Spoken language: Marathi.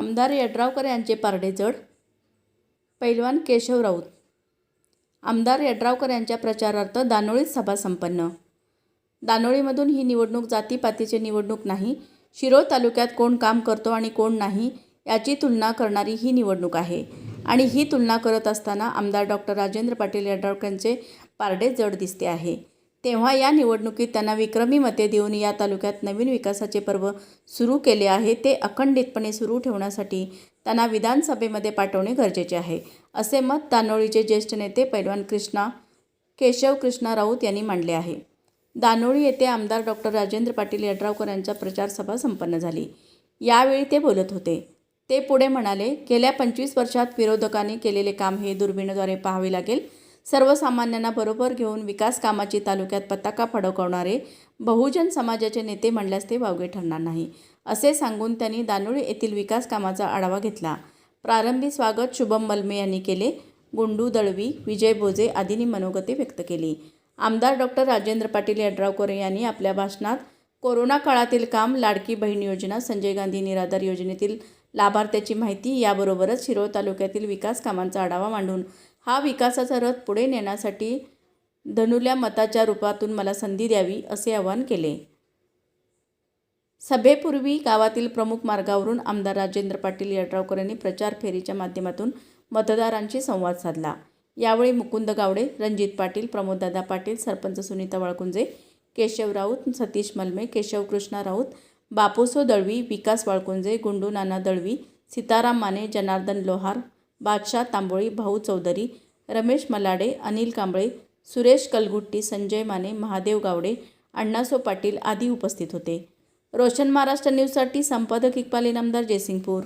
आमदार यड्रावकर यांचे पारडे जड पैलवान केशव राऊत. आमदार यड्रावकर यांच्या प्रचारार्थ दानोळीत सभा संपन्न. दानोळीमधून ही निवडणूक जातीपातीची निवडणूक नाही शिरोळ तालुक्यात कोण काम करतो आणि कोण नाही याची तुलना करणारी ही निवडणूक आहे. आणि ही तुलना करत असताना आमदार डॉक्टर राजेंद्र पाटील यड्रावकरांचे पारडे जड दिसते आहे. तेव्हा या निवडणुकीत त्यांना विक्रमी मते देऊन या तालुक्यात नवीन विकासाचे पर्व सुरू केले आहे. ते अखंडितपणे सुरू ठेवण्यासाठी त्यांना विधानसभेमध्ये पाठवणे गरजेचे आहे. असे मत दानोळीचे ज्येष्ठ नेते पैलवान कृष्णा केशव कृष्णा राऊत यांनी मांडले आहे. दानोळी येथे आमदार डॉक्टर राजेंद्र पाटील यड्रावकर यांच्या प्रचारसभा संपन्न झाली. यावेळी ते बोलत होते. ते पुढे म्हणाले गेल्या पंचवीस वर्षात विरोधकांनी केलेले काम हे दुर्बिणीद्वारे पाहावे लागेल. सर्वसामान्यांना बरोबर घेऊन विकास कामाची तालुक्यात पताका फडकवणारे बहुजन समाजाचे नेते म्हणल्यास ते वावगे ठरणार नाही. असे सांगून त्यांनी दानोळी येथील विकास कामाचा आढावा घेतला. प्रारंभी स्वागत शुभम मलमे यांनी केले. गुंडू दळवी विजय बोजे आदींनी मनोगती व्यक्त केली. आमदार डॉक्टर राजेंद्र पाटील यड्रावकर यांनी आपल्या भाषणात कोरोना काळातील काम लाडकी बहीण योजना संजय गांधी निराधार योजनेतील लाभार्थ्याची माहिती याबरोबरच शिरोळ तालुक्यातील विकास कामांचा आढावा मांडून हा विकासाचा रथ पुढे नेण्यासाठी धनुल्या मताच्या रूपातून मला संधी द्यावी असे आवाहन केले. सभेपूर्वी गावातील प्रमुख मार्गावरून आमदार राजेंद्र पाटील यड्रावकर यांनी प्रचार फेरीच्या माध्यमातून मतदारांशी संवाद साधला. यावेळी मुकुंद गावडे रणजित पाटील प्रमोददादा पाटील सरपंच सुनीता वाळकुंजे केशव राऊत सतीश मलमे केशव कृष्णा राऊत बापूसो दळवी विकास वाळकुंजे गुंडू नाना दळवी सीताराम माने जनार्दन लोहार बादशाह तांबोळी भाऊ चौधरी रमेश मलाडे अनिल कांबळे सुरेश कलगुट्टी संजय माने महादेव गावडे अण्णासो पाटील आदी उपस्थित होते. रोशन महाराष्ट्र न्यूजसाठी संपादक इक्बाल इनामदार जयसिंगपूर.